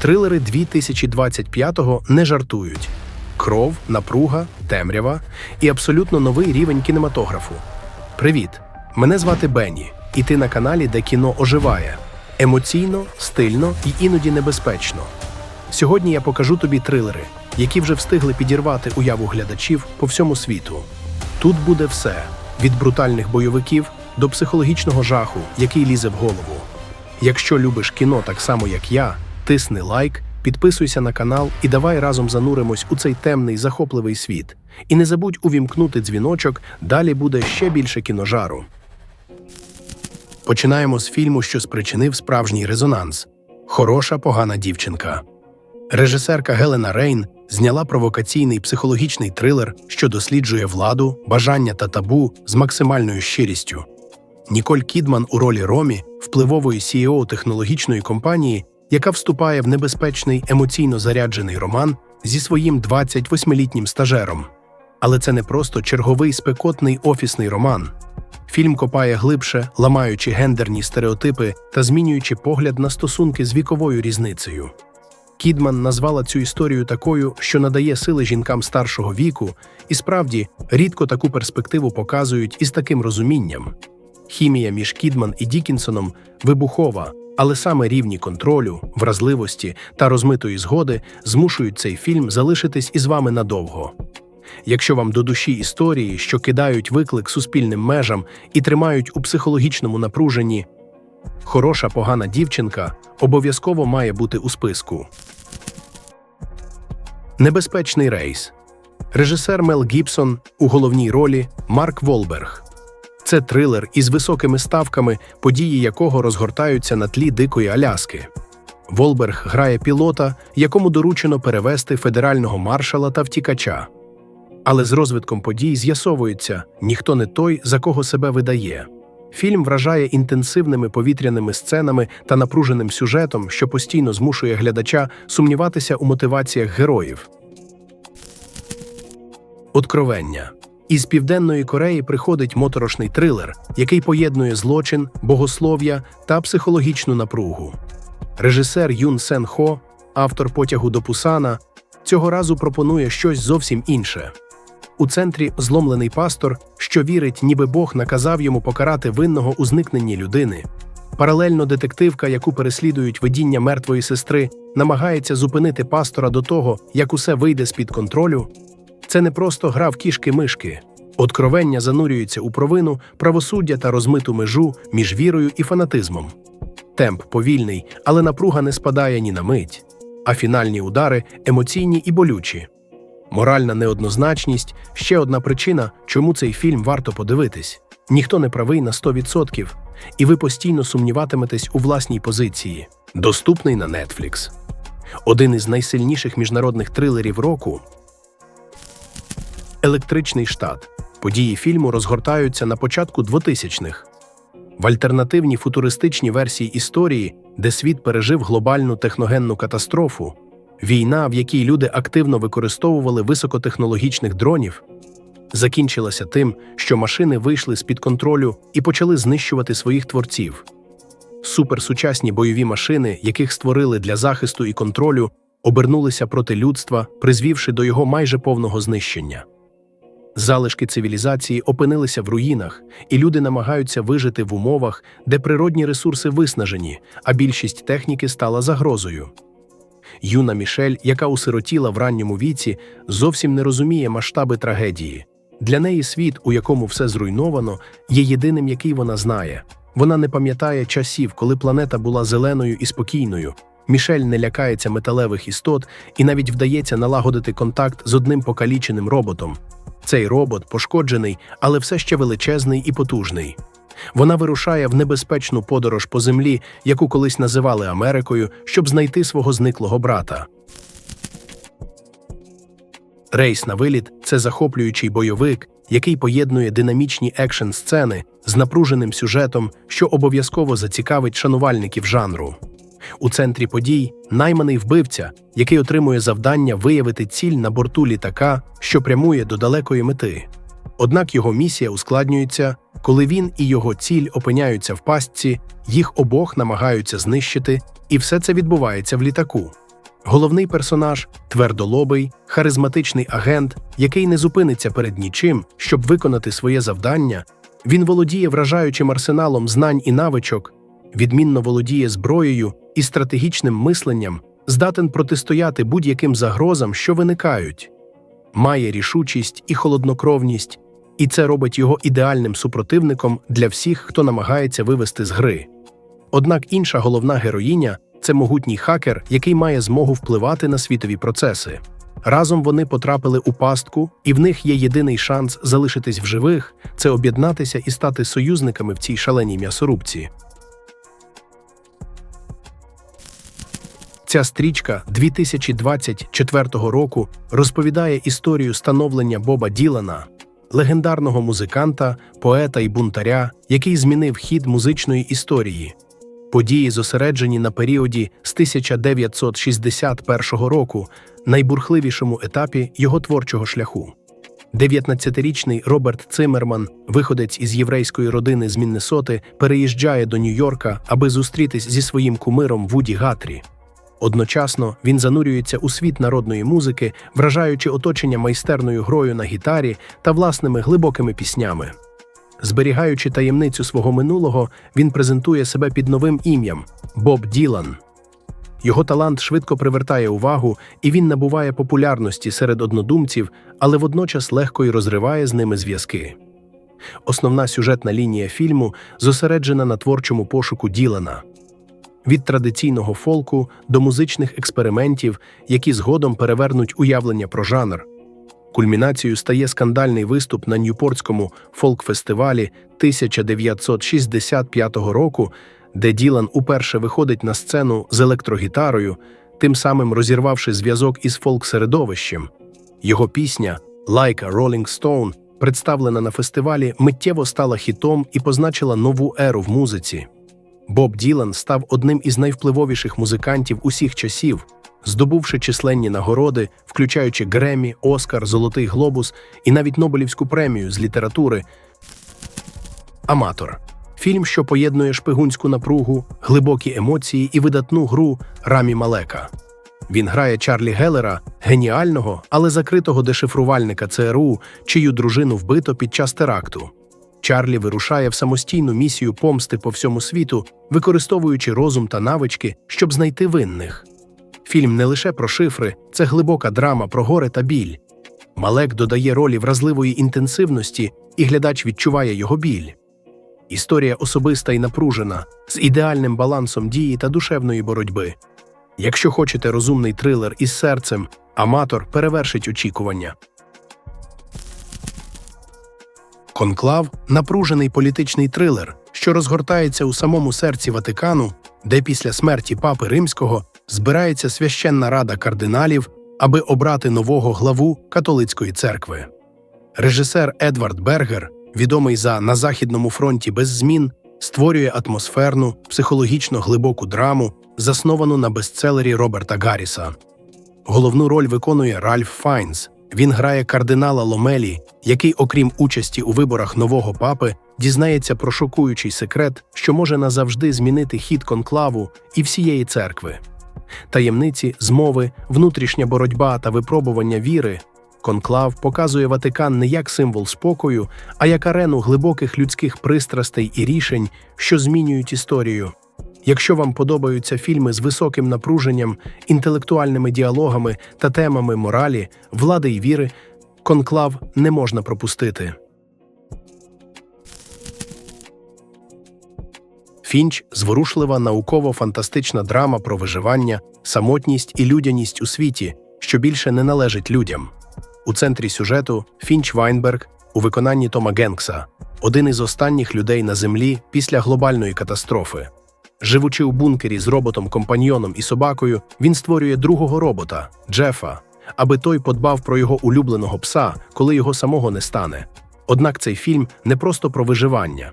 Трилери 2025-го не жартують. Кров, напруга, темрява і абсолютно новий рівень кінематографу. Привіт! Мене звати Бенні, і ти на каналі, де кіно оживає емоційно, стильно і іноді небезпечно. Сьогодні я покажу тобі трилери, які вже встигли підірвати уяву глядачів по всьому світу. Тут буде все: від брутальних бойовиків до психологічного жаху, який лізе в голову. Якщо любиш кіно так само, як я, тисни лайк, підписуйся на канал і давай разом зануримось у цей темний захопливий світ. І не забудь увімкнути дзвіночок, далі буде ще більше кіножару. Починаємо з фільму, що спричинив справжній резонанс Хороша погана дівчинка. Режисерка Гелена Рейн зняла провокаційний психологічний трилер, що досліджує владу, бажання та табу з максимальною щирістю. Ніколь Кідман у ролі Ромі, впливової CEO технологічної компанії, яка вступає в небезпечний емоційно заряджений роман зі своїм 28-літнім стажером. Але це не просто черговий спекотний офісний роман. Фільм копає глибше, ламаючи гендерні стереотипи та змінюючи погляд на стосунки з віковою різницею. Кідман назвала цю історію такою, що надає сили жінкам старшого віку, і справді рідко таку перспективу показують із таким розумінням. Хімія між Кідман і Дікінсоном вибухова, але саме рівні контролю, вразливості та розмитої згоди змушують цей фільм залишитись із вами надовго. Якщо вам до душі історії, що кидають виклик суспільним межам і тримають у психологічному напруженні, хороша погана дівчинка обов'язково має бути у списку. Небезпечний рейс. Режисер Мел Гібсон у головній ролі Марк Волберг. Це трилер із високими ставками, події якого розгортаються на тлі дикої Аляски. Волберг грає пілота, якому доручено перевести федерального маршала та втікача. Але з розвитком подій з'ясовується, ніхто не той, за кого себе видає. Фільм вражає інтенсивними повітряними сценами та напруженим сюжетом, що постійно змушує глядача сумніватися у мотиваціях героїв. Откровення із південної Кореї приходить моторошний трилер, який поєднує злочин, богослов'я та психологічну напругу. Режисер Юн Сен Хо, автор потягу до Пусана, цього разу пропонує щось зовсім інше. У центрі зломлений пастор, що вірить, ніби Бог наказав йому покарати винного у зникненні людини. Паралельно детективка, яку переслідують видіння мертвої сестри, намагається зупинити пастора до того, як усе вийде з-під контролю. Це не просто гра в кішки-мишки. Откровення занурюється у провину, правосуддя та розмиту межу між вірою і фанатизмом. Темп повільний, але напруга не спадає ні на мить, а фінальні удари емоційні і болючі. Моральна неоднозначність ще одна причина, чому цей фільм варто подивитись. Ніхто не правий на 100%, і ви постійно сумніватиметесь у власній позиції. Доступний на Netflix. Один із найсильніших міжнародних трилерів року. Електричний штат. Події фільму розгортаються на початку 2000-х. В альтернативній футуристичній версії історії, де світ пережив глобальну техногенну катастрофу, війна, в якій люди активно використовували високотехнологічних дронів, закінчилася тим, що машини вийшли з-під контролю і почали знищувати своїх творців. Суперсучасні бойові машини, яких створили для захисту і контролю, обернулися проти людства, призвівши до його майже повного знищення. Залишки цивілізації опинилися в руїнах, і люди намагаються вижити в умовах, де природні ресурси виснажені, а більшість техніки стала загрозою. Юна Мішель, яка усиротіла в ранньому віці, зовсім не розуміє масштаби трагедії. Для неї світ, у якому все зруйновано, є єдиним, який вона знає. Вона не пам'ятає часів, коли планета була зеленою і спокійною. Мішель не лякається металевих істот і навіть вдається налагодити контакт з одним покаліченим роботом. Цей робот пошкоджений, але все ще величезний і потужний. Вона вирушає в небезпечну подорож по землі, яку колись називали Америкою, щоб знайти свого зниклого брата. Рейс на виліт це захоплюючий бойовик, який поєднує динамічні екшн сцени з напруженим сюжетом, що обов'язково зацікавить шанувальників жанру. У центрі подій найманий вбивця, який отримує завдання виявити ціль на борту літака, що прямує до далекої мети. Однак його місія ускладнюється, коли він і його ціль опиняються в пастці, їх обох намагаються знищити, і все це відбувається в літаку. Головний персонаж твердолобий, харизматичний агент, який не зупиниться перед нічим, щоб виконати своє завдання. Він володіє вражаючим арсеналом знань і навичок, відмінно володіє зброєю і стратегічним мисленням, здатен протистояти будь-яким загрозам, що виникають. Має рішучість і холоднокровність, і це робить його ідеальним супротивником для всіх, хто намагається вивести з гри. Однак інша головна героїня це могутній хакер, який має змогу впливати на світові процеси. Разом вони потрапили у пастку, і в них є єдиний шанс залишитись в живих це об'єднатися і стати союзниками в цій шаленій м'ясорубці. Ця стрічка 2024 року розповідає історію становлення Боба Ділана, легендарного музиканта, поета і бунтаря, який змінив хід музичної історії. Події зосереджені на періоді з 1961 року, найбурхливішому етапі його творчого шляху. 19-річний Роберт Циммерман, виходець із єврейської родини з Міннесоти, переїжджає до Нью-Йорка, аби зустрітись зі своїм кумиром Вуді Гатрі. Одночасно він занурюється у світ народної музики, вражаючи оточення майстерною грою на гітарі та власними глибокими піснями. Зберігаючи таємницю свого минулого, він презентує себе під новим ім'ям Боб Ділан. Його талант швидко привертає увагу, і він набуває популярності серед однодумців, але водночас легко й розриває з ними зв'язки. Основна сюжетна лінія фільму зосереджена на творчому пошуку Ділана від традиційного фолку до музичних експериментів, які згодом перевернуть уявлення про жанр. Кульмінацією стає скандальний виступ на Ньюпортському фолк-фестивалі 1965 року, де Ділан уперше виходить на сцену з електрогітарою, тим самим розірвавши зв'язок із фолк-середовищем. Його пісня «Like a Rolling Stone», представлена на фестивалі, миттєво стала хітом і позначила нову еру в музиці. Боб Ділан став одним із найвпливовіших музикантів усіх часів, здобувши численні нагороди, включаючи Гремі, Оскар, Золотий Глобус і навіть Нобелівську премію з літератури. Аматор фільм, що поєднує шпигунську напругу, глибокі емоції і видатну гру Рамі Малека. Він грає Чарлі Геллера, геніального, але закритого дешифрувальника ЦРУ, чию дружину вбито під час теракту. Чарлі вирушає в самостійну місію помсти по всьому світу, використовуючи розум та навички, щоб знайти винних. Фільм не лише про шифри, це глибока драма про горе та біль. Малек додає ролі вразливої інтенсивності, і глядач відчуває його біль. Історія особиста і напружена, з ідеальним балансом дії та душевної боротьби. Якщо хочете розумний трилер із серцем, аматор перевершить очікування. Конклав напружений політичний трилер, що розгортається у самому серці Ватикану, де після смерті папи римського збирається священна рада кардиналів, аби обрати нового главу католицької церкви. Режисер Едвард Бергер, відомий за на Західному фронті без змін, створює атмосферну, психологічно глибоку драму, засновану на бестселері Роберта Гарріса. Головну роль виконує Ральф Файнс. Він грає кардинала Ломелі, який, окрім участі у виборах нового папи, дізнається про шокуючий секрет, що може назавжди змінити хід конклаву і всієї церкви. Таємниці, змови, внутрішня боротьба та випробування віри. Конклав показує Ватикан не як символ спокою, а як арену глибоких людських пристрастей і рішень, що змінюють історію. Якщо вам подобаються фільми з високим напруженням, інтелектуальними діалогами та темами моралі, влади й віри, конклав не можна пропустити. Фінч зворушлива науково-фантастична драма про виживання, самотність і людяність у світі, що більше не належить людям. У центрі сюжету Фінч Вайнберг у виконанні Тома Генкса, один із останніх людей на землі після глобальної катастрофи. Живучи у бункері з роботом-компаньйоном і собакою, він створює другого робота Джефа, аби той подбав про його улюбленого пса, коли його самого не стане. Однак цей фільм не просто про виживання.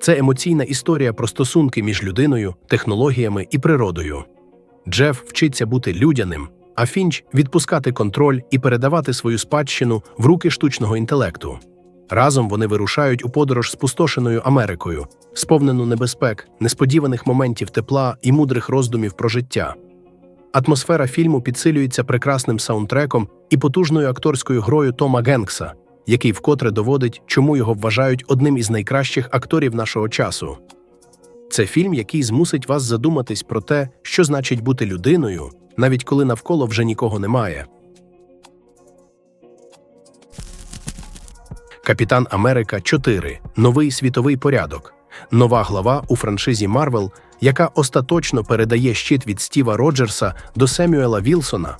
Це емоційна історія про стосунки між людиною, технологіями і природою. Джеф вчиться бути людяним, а Фінч відпускати контроль і передавати свою спадщину в руки штучного інтелекту. Разом вони вирушають у подорож спустошеною Америкою, сповнену небезпек, несподіваних моментів тепла і мудрих роздумів про життя. Атмосфера фільму підсилюється прекрасним саундтреком і потужною акторською грою Тома Генкса, який вкотре доводить, чому його вважають одним із найкращих акторів нашого часу. Це фільм, який змусить вас задуматись про те, що значить бути людиною, навіть коли навколо вже нікого немає. Капітан Америка 4. Новий світовий порядок. Нова глава у франшизі Марвел, яка остаточно передає щит від Стіва Роджерса до Семюела Вілсона.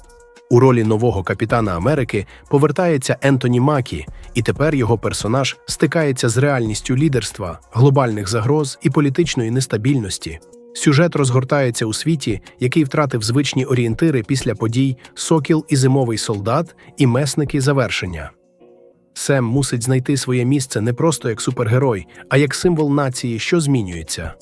У ролі нового капітана Америки повертається Ентоні Макі, і тепер його персонаж стикається з реальністю лідерства, глобальних загроз і політичної нестабільності. Сюжет розгортається у світі, який втратив звичні орієнтири після подій Сокіл і зимовий солдат і месники завершення. Сем мусить знайти своє місце не просто як супергерой, а як символ нації, що змінюється.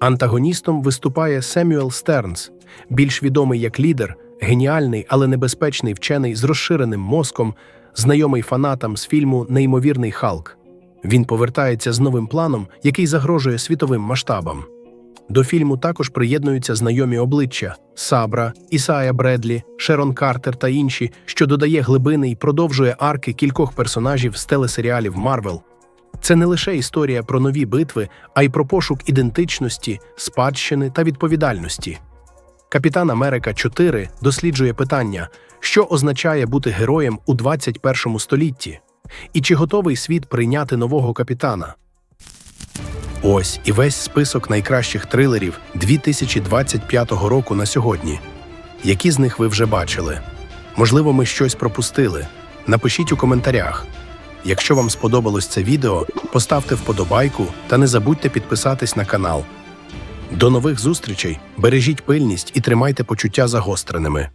Антагоністом виступає Семюел Стернс, більш відомий як лідер, геніальний, але небезпечний вчений з розширеним мозком, знайомий фанатам з фільму Неймовірний Халк. Він повертається з новим планом, який загрожує світовим масштабам. До фільму також приєднуються знайомі обличчя Сабра, Ісая Бредлі, Шерон Картер та інші, що додає глибини і продовжує арки кількох персонажів з телесеріалів Марвел. Це не лише історія про нові битви, а й про пошук ідентичності, спадщини та відповідальності. Капітан Америка 4 досліджує питання, що означає бути героєм у 21 столітті, і чи готовий світ прийняти нового капітана. Ось і весь список найкращих трилерів 2025 року на сьогодні. Які з них ви вже бачили? Можливо, ми щось пропустили. Напишіть у коментарях. Якщо вам сподобалось це відео, поставте вподобайку та не забудьте підписатись на канал. До нових зустрічей, бережіть пильність і тримайте почуття загостреними.